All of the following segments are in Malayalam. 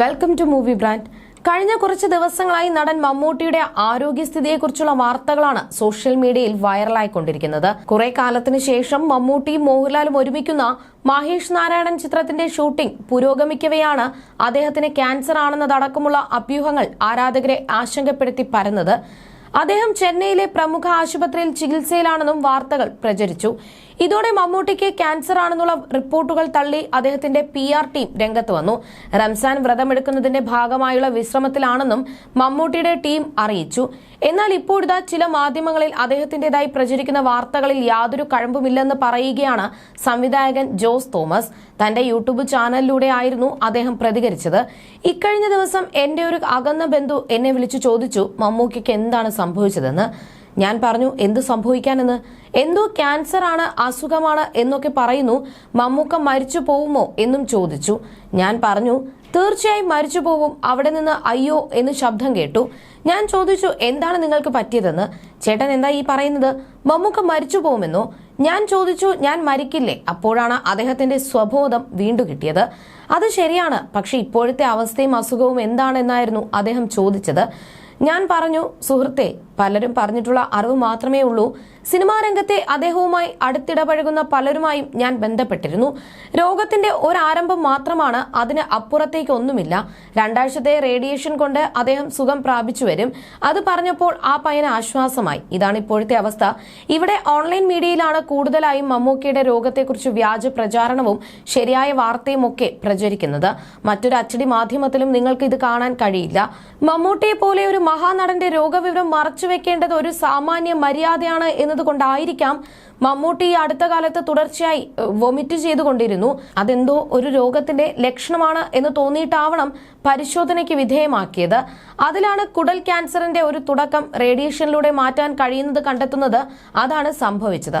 വെൽക്കം ടു മൂവി ബ്രാൻഡ് കഴിഞ്ഞ കുറച്ച് ദിവസങ്ങളായി നടൻ മമ്മൂട്ടിയുടെ ആരോഗ്യസ്ഥിതിയെക്കുറിച്ചുള്ള വാർത്തകളാണ് സോഷ്യൽ മീഡിയയിൽ വൈറലായിക്കൊണ്ടിരിക്കുന്നത്. കുറെ കാലത്തിന് ശേഷം മമ്മൂട്ടിയും മോഹൻലാലും ഒരുമിക്കുന്ന മഹേഷ് നാരായണൻ ചിത്രത്തിന്റെ ഷൂട്ടിംഗ് പുരോഗമിക്കവെയാണ് അദ്ദേഹത്തിന് ക്യാൻസർ ആണെന്നതടക്കമുള്ള അഭ്യൂഹങ്ങൾ ആരാധകരെ ആശങ്കപ്പെടുത്തി പരന്നത്. അദ്ദേഹം ചെന്നൈയിലെ പ്രമുഖ ആശുപത്രിയിൽ ചികിത്സയിലാണെന്നും വാർത്തകൾ പ്രചരിച്ചു. ഇതോടെ മമ്മൂട്ടിക്ക് ക്യാൻസർ ആണെന്നുള്ള റിപ്പോർട്ടുകൾ തള്ളി അദ്ദേഹത്തിന്റെ പി ആർ ടീം രംഗത്ത് വന്നു. റംസാൻ വ്രതമെടുക്കുന്നതിന്റെ ഭാഗമായുള്ള വിശ്രമത്തിലാണെന്നും മമ്മൂട്ടിയുടെ ടീം അറിയിച്ചു. എന്നാൽ ഇപ്പോഴിതാ ചില മാധ്യമങ്ങളിൽ അദ്ദേഹത്തിന്റേതായി പ്രചരിക്കുന്ന വാർത്തകളിൽ യാതൊരു കഴമ്പുമില്ലെന്ന് പറയുകയാണ് സംവിധായകൻ ജോസ് തോമസ്. തന്റെ യൂട്യൂബ് ചാനലിലൂടെ ആയിരുന്നു അദ്ദേഹം പ്രതികരിച്ചത്. ഇക്കഴിഞ്ഞ ദിവസം എന്റെ ഒരു അകന്ന ബന്ധു എന്നെ വിളിച്ചു ചോദിച്ചു മമ്മൂക്കിക്ക് എന്താണ് സംഭവിച്ചതെന്ന്? ഞാൻ പറഞ്ഞു എന്ത് സംഭവിക്കാനെന്ന്? എന്തോ ക്യാൻസർ ആണ് അസുഖമാണ് എന്നൊക്കെ പറയുന്നു. മമ്മൂക്ക മരിച്ചു പോവുമോ എന്നും ചോദിച്ചു. ഞാൻ പറഞ്ഞു തീർച്ചയായും മരിച്ചു പോവും അവിടെ നിന്ന് അയ്യോ എന്ന് ശബ്ദം കേട്ടു. ഞാൻ ചോദിച്ചു എന്താണ് നിങ്ങൾക്ക് പറ്റിയതെന്ന്? ചേട്ടൻ എന്താ ഈ പറയുന്നത്? മമ്മൂക്ക മരിച്ചു പോകുമെന്നോ? ഞാൻ ചോദിച്ചു ഞാൻ മരിക്കില്ലേ? അപ്പോഴാണ് അദ്ദേഹത്തിന്റെ സ്വബോധം വീണ്ടും കിട്ടിയത്. അത് ശരിയാണ് പക്ഷെ ഇപ്പോഴത്തെ അവസ്ഥയും അസുഖവും എന്താണെന്നായിരുന്നു അദ്ദേഹം ചോദിച്ചത്. ഞാൻ പറഞ്ഞു സുഹൃത്തെ പലരും പറഞ്ഞിട്ടുള്ള അറിവ് മാത്രമേ ഉള്ളൂ. സിനിമാ രംഗത്തെ അദ്ദേഹവുമായി അടുത്തിടപഴകുന്ന പലരുമായും ഞാൻ ബന്ധപ്പെട്ടിരുന്നു. രോഗത്തിന്റെ ഒരാരംഭം മാത്രമാണ് അതിന് അപ്പുറത്തേക്ക് ഒന്നുമില്ല രണ്ടാഴ്ചത്തെ റേഡിയേഷൻ കൊണ്ട് അദ്ദേഹം സുഖം പ്രാപിച്ചു വരും. അത് പറഞ്ഞപ്പോൾ ആ പയ്യന് ആശ്വാസമായി. ഇതാണ് ഇപ്പോഴത്തെ അവസ്ഥ. ഇവിടെ ഓൺലൈൻ മീഡിയയിലാണ് കൂടുതലായും മമ്മൂക്കിയുടെ രോഗത്തെക്കുറിച്ച് വ്യാജ പ്രചാരണവും ശരിയായ വാർത്തയും ഒക്കെ പ്രചരിക്കുന്നത്. മറ്റൊരു അച്ചടി മാധ്യമത്തിലും നിങ്ങൾക്ക് ഇത് കാണാൻ കഴിയില്ല. മമ്മൂട്ടിയെ പോലെ ഒരു മഹാനടന്റെ രോഗവിവരം മറച്ചുവെക്കേണ്ടത് ഒരു സാമാന്യ മര്യാദയാണ് എന്നതുകൊണ്ടായിരിക്കാം മമ്മൂട്ടി അടുത്ത കാലത്ത് തുടർച്ചയായി വൊമിറ്റ് ചെയ്തുകൊണ്ടിരുന്നു. അതെന്തോ ഒരു രോഗത്തിന്റെ ലക്ഷണമാണ് എന്ന് തോന്നിയിട്ടാവണം പരിശോധനയ്ക്ക് വിധേയമാക്കിയത്. അതിലാണ് കുടൽ ക്യാൻസറിന്റെ ഒരു തുടക്കം റേഡിയേഷനിലൂടെ മാറ്റാൻ കഴിയുന്നത് കണ്ടെത്തുന്നത്. അതാണ് സംഭവിച്ചത്.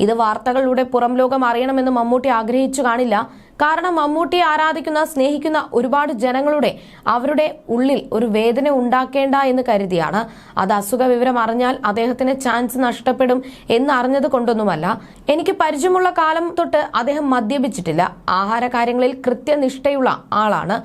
ഇത് വാർത്തകളിലൂടെ പുറം ലോകം അറിയണമെന്ന് മമ്മൂട്ടി ആഗ്രഹിച്ചു കാണില്ല. കാരണം മമ്മൂട്ടിയെ ആരാധിക്കുന്ന സ്നേഹിക്കുന്ന ഒരുപാട് ജനങ്ങളുടെ അവരുടെ ഉള്ളിൽ ഒരു വേദന ഉണ്ടാക്കേണ്ട എന്ന് കരുതിയാണ്. അത് അസുഖ വിവരം അറിഞ്ഞാൽ അദ്ദേഹത്തിന് ചാൻസ് നഷ്ടപ്പെടും എന്ന് അറിഞ്ഞത് കൊണ്ടൊന്നുമല്ല. എനിക്ക് പരിചയമുള്ള കാലം തൊട്ട് അദ്ദേഹം മദ്യപിച്ചിട്ടില്ല. ആഹാര കാര്യങ്ങളിൽ കൃത്യനിഷ്ഠയുള്ള ആളാണ്.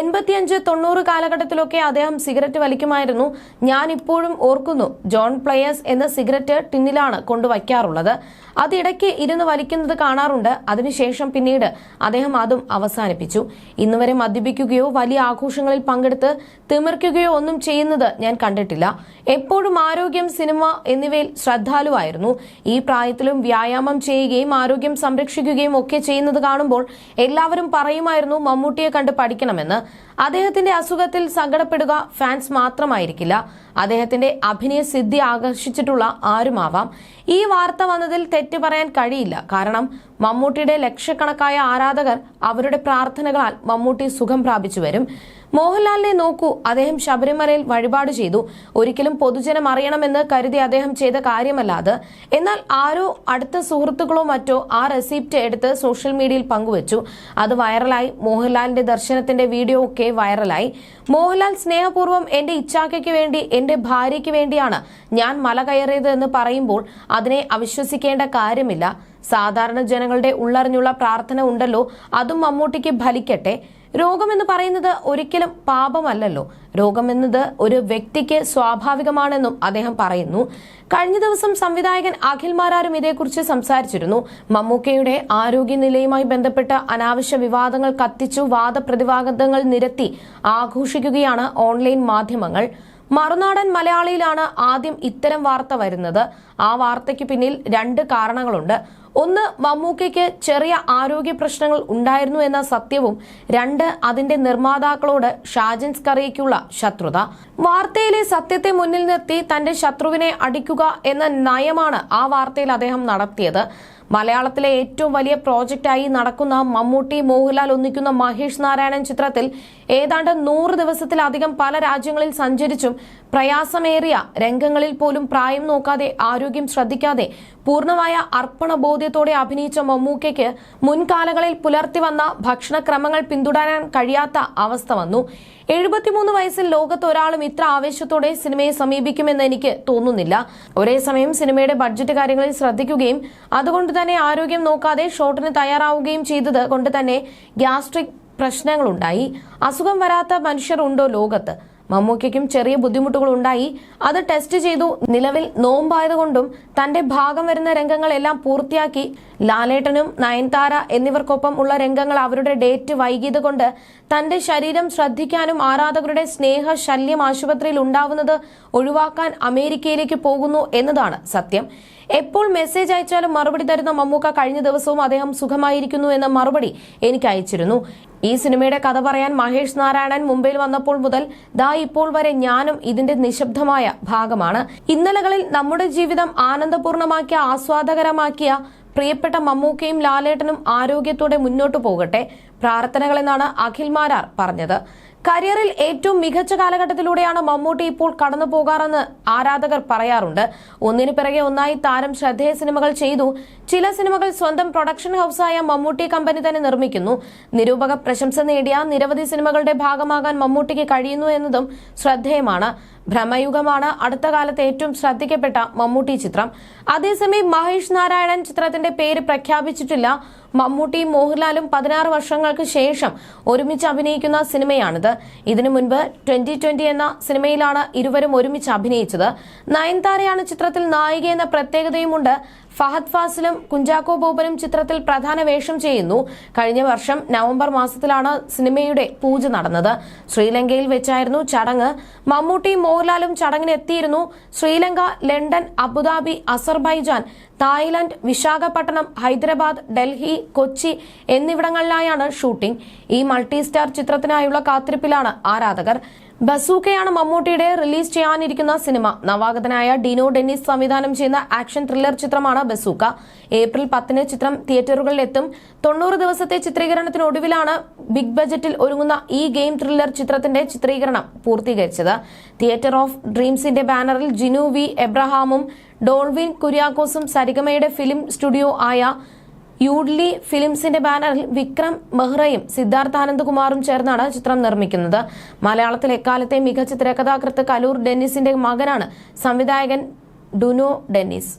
എൺപത്തിയഞ്ച് തൊണ്ണൂറ് കാലഘട്ടത്തിലൊക്കെ അദ്ദേഹം സിഗരറ്റ് വലിക്കുമായിരുന്നു. ഞാൻ ഇപ്പോഴും ഓർക്കുന്നു ജോൺ പ്ലേയേഴ്സ് എന്ന സിഗരറ്റ് ടിന്നിലാണ് കൊണ്ടുവയ്ക്കാറുള്ളത്. അതിടയ്ക്ക് ഇരുന്ന് വലിക്കുന്നത് കാണാറുണ്ട്. അതിനുശേഷം പിന്നീട് അദ്ദേഹം അതും അവസാനിപ്പിച്ചു. ഇന്നുവരെ മദ്യപിക്കുകയോ വലിയ ആഘോഷങ്ങളിൽ പങ്കെടുത്ത് തിമിർക്കുകയോ ഒന്നും ചെയ്യുന്നത് ഞാൻ കണ്ടിട്ടില്ല. എപ്പോഴും ആരോഗ്യം സിനിമ എന്നിവയിൽ ശ്രദ്ധാലുവായിരുന്നു. ഈ പ്രായത്തിലും വ്യായാമം ചെയ്യുകയും ആരോഗ്യം സംരക്ഷിക്കുകയും ഒക്കെ ചെയ്യുന്നത് കാണുമ്പോൾ എല്ലാവരും പറയുമായിരുന്നു മമ്മൂട്ടിയെ കണ്ട് പഠിക്കണമെന്ന്. അദ്ദേഹത്തിന്റെ അസുഖത്തിൽ സങ്കടപ്പെടുക ഫാൻസ് മാത്രമായിരിക്കില്ല. അദ്ദേഹത്തിന്റെ അഭിനയ സിദ്ധി ആകർഷിച്ചിട്ടുള്ള ആരുമാവാം. ഈ വാർത്ത വന്നതിൽ തെറ്റ് പറയാൻ കഴിയില്ല. കാരണം മമ്മൂട്ടിയുടെ ലക്ഷക്കണക്കായ ആരാധകർ അവരുടെ പ്രാർത്ഥനകളാൽ മമ്മൂട്ടി സുഖം പ്രാപിച്ചു വരും. മോഹൻലാലിനെ നോക്കൂ. അദ്ദേഹം ശബരിമലയിൽ വഴിപാട് ചെയ്തു. ഒരിക്കലും പൊതുജനം അറിയണമെന്ന് കരുതി അദ്ദേഹം ചെയ്ത കാര്യമല്ല അത്. എന്നാൽ ആരോ അടുത്ത സുഹൃത്തുക്കളോ മറ്റോ ആ റെസിപ്റ്റ് എടുത്ത് സോഷ്യൽ മീഡിയയിൽ പങ്കുവച്ചു. അത് വൈറലായി. മോഹൻലാലിന്റെ ദർശനത്തിന്റെ വീഡിയോ ഒക്കെ വൈറലായി. മോഹൻലാൽ സ്നേഹപൂർവം എന്റെ ഇച്ഛാക്കയ്ക്ക് വേണ്ടി എന്റെ ഭാര്യയ്ക്ക് വേണ്ടിയാണ് ഞാൻ മല കയറിയത് എന്ന് പറയുമ്പോൾ അതിനെ അവിശ്വസിക്കേണ്ട കാര്യമില്ല. സാധാരണ ജനങ്ങളുടെ ഉള്ളറിഞ്ഞുള്ള പ്രാർത്ഥന ഉണ്ടല്ലോ. അതും മമ്മൂട്ടിക്ക് ഫലിക്കട്ടെ. രോഗമെന്ന് പറയുന്നത് ഒരിക്കലും പാപമല്ലല്ലോ. രോഗമെന്നത് ഒരു വ്യക്തിക്ക് സ്വാഭാവികമാണെന്നും അദ്ദേഹം പറയുന്നു. കഴിഞ്ഞ ദിവസം സംവിധായകൻ അഖിൽ മാരാരും ഇതേക്കുറിച്ച് സംസാരിച്ചിരുന്നു. മമ്മൂക്കയുടെ ആരോഗ്യനിലയുമായി ബന്ധപ്പെട്ട അനാവശ്യ വിവാദങ്ങൾ കത്തിച്ചു വാദപ്രതിവാദങ്ങൾ നിരത്തി ആഘോഷിക്കുകയാണ് ഓൺലൈൻ മാധ്യമങ്ങൾ. മറുനാടൻ മലയാളിയിലാണ് ആദ്യം ഇത്തരം വാർത്ത വരുന്നത്. ആ വാർത്തയ്ക്ക് പിന്നിൽ രണ്ട് കാരണങ്ങളുണ്ട്. ഒന്ന് മമ്മൂക്കയ്ക്ക് ചെറിയ ആരോഗ്യ പ്രശ്നങ്ങൾ ഉണ്ടായിരുന്നു എന്ന സത്യവും. രണ്ട് അതിന്റെ നിർമ്മാതാക്കളോട് ഷാജൻ സ്കറിയയ്ക്കുള്ള ശത്രുത. വാർത്തയിലെ സത്യത്തെ മുന്നിൽ നിർത്തി തന്റെ ശത്രുവിനെ അടിക്കുക എന്ന നയമാണ് ആ വാർത്തയിൽ അദ്ദേഹം നടത്തിയത്. മലയാളത്തിലെ ഏറ്റവും വലിയ പ്രോജക്റ്റായി നടക്കുന്ന മമ്മൂട്ടി മോഹൻലാൽ ഒന്നിക്കുന്ന മഹേഷ് നാരായണൻ ചിത്രത്തിൽ ഏതാണ്ട് നൂറ് ദിവസത്തിലധികം പല രാജ്യങ്ങളിൽ സഞ്ചരിച്ചും പ്രയാസമേറിയ രംഗങ്ങളിൽ പോലും പ്രായം നോക്കാതെ ആരോഗ്യം ശ്രദ്ധിക്കാതെ പൂർണമായ അർപ്പണ ബോധ്യത്തോടെ അഭിനയിച്ച മമ്മൂക്കയ്ക്ക് മുൻകാലങ്ങളിൽ പുലർത്തി വന്ന ഭക്ഷണക്രമങ്ങൾ പിന്തുടരാൻ കഴിയാത്ത അവസ്ഥ വന്നു. എഴുപത്തിമൂന്ന് വയസ്സിൽ ലോകത്ത് ഒരാളും ഇത്ര ആവേശത്തോടെ സിനിമയെ സമീപിക്കുമെന്ന് എനിക്ക് തോന്നുന്നില്ല. ഒരേ സമയം സിനിമയുടെ ബഡ്ജറ്റ് കാര്യങ്ങളിൽ ശ്രദ്ധിക്കുകയും അതുകൊണ്ട് തന്നെ ആരോഗ്യം നോക്കാതെ ഷോട്ടിന് തയ്യാറാവുകയും ചെയ്തത് കൊണ്ട് തന്നെ ഗ്യാസ്ട്രിക് പ്രശ്നങ്ങളുണ്ടായി. അസുഖം വരാത്ത മനുഷ്യർ ഉണ്ടോ ലോകത്ത്? മമ്മൂക്കയ്ക്കും ചെറിയ ബുദ്ധിമുട്ടുകൾ ഉണ്ടായി അത് ടെസ്റ്റ് ചെയ്തു. നിലവിൽ നോമ്പായതുകൊണ്ടും തന്റെ ഭാഗം വരുന്ന രംഗങ്ങളെല്ലാം പൂർത്തിയാക്കി. ലാലേട്ടനും നയൻതാര എന്നിവർക്കൊപ്പം ഉള്ള രംഗങ്ങൾ അവരുടെ ഡേറ്റ് വൈകിയത് കൊണ്ട് തന്റെ ശരീരം ശ്രദ്ധിക്കാനും ആരാധകരുടെ സ്നേഹ ശല്യം ആശുപത്രിയിൽ ഉണ്ടാവുന്നത് ഒഴിവാക്കാൻ അമേരിക്കയിലേക്ക് പോകുന്നു എന്നതാണ് സത്യം. എപ്പോൾ മെസ്സേജ് അയച്ചാലും മറുപടി തരുന്ന മമ്മൂക്ക കഴിഞ്ഞ ദിവസവും അദ്ദേഹം സുഖമായിരിക്കുന്നു എന്ന മറുപടി എനിക്ക് അയച്ചിരുന്നു. ഈ സിനിമയുടെ കഥ പറയാൻ മഹേഷ് നാരായണൻ മുംബൈയിൽ വന്നപ്പോൾ മുതൽ ദാ ഇപ്പോൾ വരെ ഞാനും ഇതിന്റെ നിശബ്ദമായ ഭാഗമാണ്. ഇന്നലകളിൽ നമ്മുടെ ജീവിതം ആനന്ദപൂർണമാക്കിയ ആസ്വാദകരമാക്കിയ പ്രിയപ്പെട്ട മമ്മൂക്കയും ലാലേട്ടനും ആരോഗ്യത്തോടെ മുന്നോട്ടു പോകട്ടെ പ്രാർത്ഥനകളെന്നാണ് അഖിൽ മാരാർ പറഞ്ഞത്. കരിയറിൽ ഏറ്റവും മികച്ച കാലഘട്ടത്തിലൂടെയാണ് മമ്മൂട്ടി ഇപ്പോൾ കടന്നു പോകാറെന്ന് ആരാധകർ പറയാറുണ്ട്. ഒന്നിനു പിറകെ ഒന്നായി താരം ശ്രദ്ധേയ സിനിമകൾ ചെയ്തു. ചില സിനിമകൾ സ്വന്തം പ്രൊഡക്ഷൻ ഹൌസായ മമ്മൂട്ടി കമ്പനി തന്നെ നിർമ്മിക്കുന്നു. നിരൂപക പ്രശംസ നേടിയ നിരവധി സിനിമകളുടെ ഭാഗമാകാൻ മമ്മൂട്ടിക്ക് കഴിയുന്നു എന്നതും ശ്രദ്ധേയമാണ്. ഭ്രമയുഗമാണ് അടുത്ത കാലത്ത് ഏറ്റവും ശ്രദ്ധിക്കപ്പെട്ട മമ്മൂട്ടി ചിത്രം. അതേസമയം മഹേഷ് നാരായണൻ ചിത്രത്തിന്റെ പേര് പ്രഖ്യാപിച്ചിട്ടില്ല. മമ്മൂട്ടിയും മോഹൻലാലും പതിനാറ് വർഷങ്ങൾക്ക് ശേഷം ഒരുമിച്ച് അഭിനയിക്കുന്ന സിനിമയാണിത്. ഇതിനു മുൻപ് ട്വന്റി ട്വന്റി എന്ന സിനിമയിലാണ് ഇരുവരും ഒരുമിച്ച് അഭിനയിച്ചത്. നയൻതാരയാണ് ചിത്രത്തിൽ നായിക എന്ന പ്രത്യേകതയുമുണ്ട്. ഫഹദ് ഫാസിലും കുഞ്ചാക്കോ ബോബനും ചിത്രത്തിൽ പ്രധാന വേഷം ചെയ്യുന്നു. കഴിഞ്ഞ വർഷം നവംബർ മാസത്തിലാണ് സിനിമയുടെ പൂജ നടന്നത്. ശ്രീലങ്കയിൽ വെച്ചായിരുന്നു ചടങ്ങ്. മമ്മൂട്ടിയും മോഹൻലാലും ചടങ്ങിന് എത്തിയിരുന്നു Sri Lanka London Abu Dhabi Azerbaijan Thailand Visakhapatnam Hyderabad Delhi Kochi എന്നിവിടങ്ങളിലായാണ് shooting. ഈ മൾട്ടി സ്റ്റാർ ചിത്രത്തിനായുള്ള കാത്തിരിപ്പിലാണ് ആരാധകർ. ബസൂക്കയാണ് മമ്മൂട്ടിയുടെ റിലീസ് ചെയ്യാനിരിക്കുന്ന സിനിമ. നവാഗതനായ ഡിനോ ഡെന്നിസ് സംവിധാനം ചെയ്യുന്ന ആക്ഷൻ ത്രില്ലർ ചിത്രമാണ് ബസൂക്ക. ഏപ്രിൽ പത്തിന് ചിത്രം തിയേറ്ററുകളിൽ എത്തും തൊണ്ണൂറ് ദിവസത്തെ ചിത്രീകരണത്തിനൊടുവിലാണ് ബിഗ് ബജറ്റിൽ ഒരുങ്ങുന്ന ഈ ഗെയിം ത്രില്ലർ ചിത്രത്തിന്റെ ചിത്രീകരണം പൂർത്തീകരിച്ചത്. തിയേറ്റർ ഓഫ് ഡ്രീംസിന്റെ ബാനറിൽ ജിനു വി എബ്രഹാമും ഡോൾവിൻ കുര്യാക്കോസും സരിഗമയുടെ ഫിലിം സ്റ്റുഡിയോ ആയ യൂഡ്ലി ഫിലിംസിന്റെ ബാനറിൽ വിക്രം മെഹ്റയും സിദ്ധാർത്ഥ ആനന്ദകുമാറും ചേർന്നാണ് ചിത്രം നിർമ്മിക്കുന്നത്. മലയാളത്തിൽ എക്കാലത്തെ മികച്ച തിരക്കഥാകൃത്ത് കലൂർ ഡെന്നിസിന്റെ മകനാണ് സംവിധായകൻ ഡുനോ ഡെന്നിസ്.